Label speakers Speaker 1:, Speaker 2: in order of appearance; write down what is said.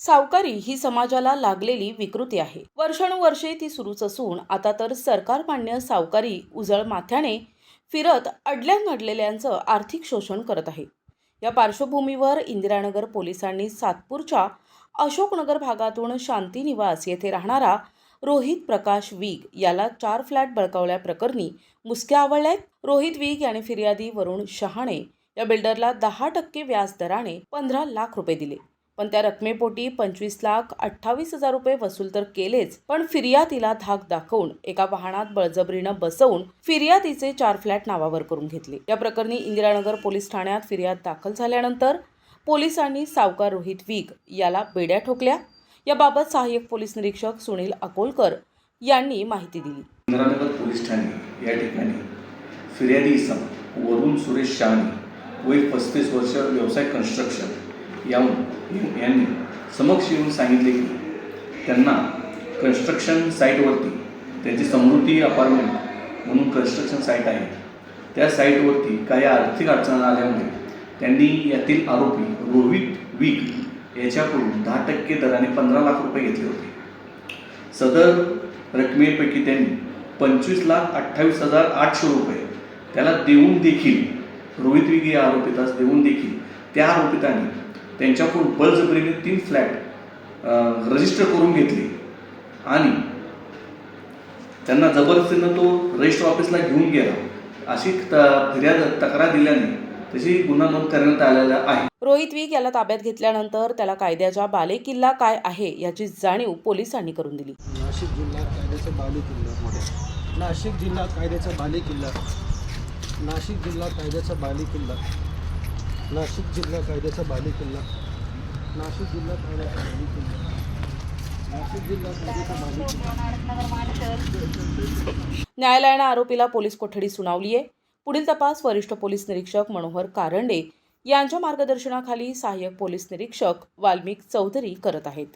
Speaker 1: सावकारी ही समाजाला लागलेली विकृती आहे. वर्षानुवर्षे ती सुरूच असून आता तर सरकार मान्य सावकारी उजळ माथ्याने फिरत अडल्यानडलेल्यांचं आर्थिक शोषण करत आहे. या पार्श्वभूमीवर इंदिरानगर पोलिसांनी सातपूरच्या अशोकनगर भागातून शांतीनिवास येथे राहणारा रोहित प्रकाश वीग याला चार फ्लॅट बळकावल्याप्रकरणी मुसक्या आवळल्यात. रोहित वीग याने फिर्यादी वरुण शहाणे या बिल्डरला दहा टक्के व्याज दराने पंधरा लाख रुपये दिले. पण त्या रकमेपोटी पंचवीस लाख अठ्ठावीस हजार रुपये वसूल तर केलेच पण फिर्यादीला धाक दाखवून एका वाहनात बळजबरीनं बसवून फिर्यादीचे चार फ्लॅट नावावर करून घेतले. या प्रकरणी इंदिरानगर पोलीस ठाण्यात फिर्याद दाखल झाल्यानंतर पोलिसांनी सावकार रोहित वीग याला बेड्या ठोकल्या. याबाबत सहाय्यक पोलीस निरीक्षक सुनील अकोलकर यांनी माहिती दिली.
Speaker 2: इंदिरानगर पोलीस ठाणे या ठिकाणी फिर्यादी इसम वरुण सुरेश शहाणी वय पस्तीस वर्ष व्यवसाय कन्स्ट्रक्शन याहून यांनी समक्ष येऊन सांगितले की त्यांना कन्स्ट्रक्शन साईटवरती त्यांची समृद्धी अपार्टमेंट म्हणून कन्स्ट्रक्शन साईट आहे. त्या साईटवरती काही आर्थिक अडचण आल्यामुळे त्यांनी यातील आरोपी रोहित वीक याच्याकडून दहा टक्के दराने पंधरा लाख रुपये घेतले होते. सदर रकमेपैकी त्यांनी पंचवीस लाख अठ्ठावीस हजार आठशे रुपये त्याला देऊन देखील रोहित विगे या आरोपितास देऊन देखील त्या आरोपितांनी त्यांच्याकडून बळजबरीने तीन फ्लॅट रजिस्टर करून घेतले. आणि त्यांना जबरदस्तीनं तो रजिस्टर ऑफिसला घेऊन गेला. अशी फिर्याद तक्रार दिल्याने तशी गुन्हा नोंद करण्यात आलेला आहे.
Speaker 1: रोहित वीग याला ताब्यात घेतल्यानंतर त्याला कायद्याचा बालेकिल्ला काय आहे याची जाणीव पोलिसांनी करून दिली.
Speaker 3: नाशिक जिल्हा कायद्याचा बाले किल्ला नाशिक जिल्हा कायद्याचा बाले किल्ला. नाशिक जिल्हा कायद्याचा बाले किल्ला. नाशिक जिल्हा कायद्याचा बाली किल्ला नाशिक जिल्हा कायद्याचा बाली किल्ला नाशिक जिल्हा कायद्याचा बाली किल्ला
Speaker 1: न्यायालयानं आरोपीला पोलीस कोठडी सुनावली आहे. पुढील तपास वरिष्ठ पोलीस निरीक्षक मनोहर कारंडे यांच्या मार्गदर्शनाखाली सहाय्यक पोलीस निरीक्षक वाल्मिक चौधरी करत आहेत.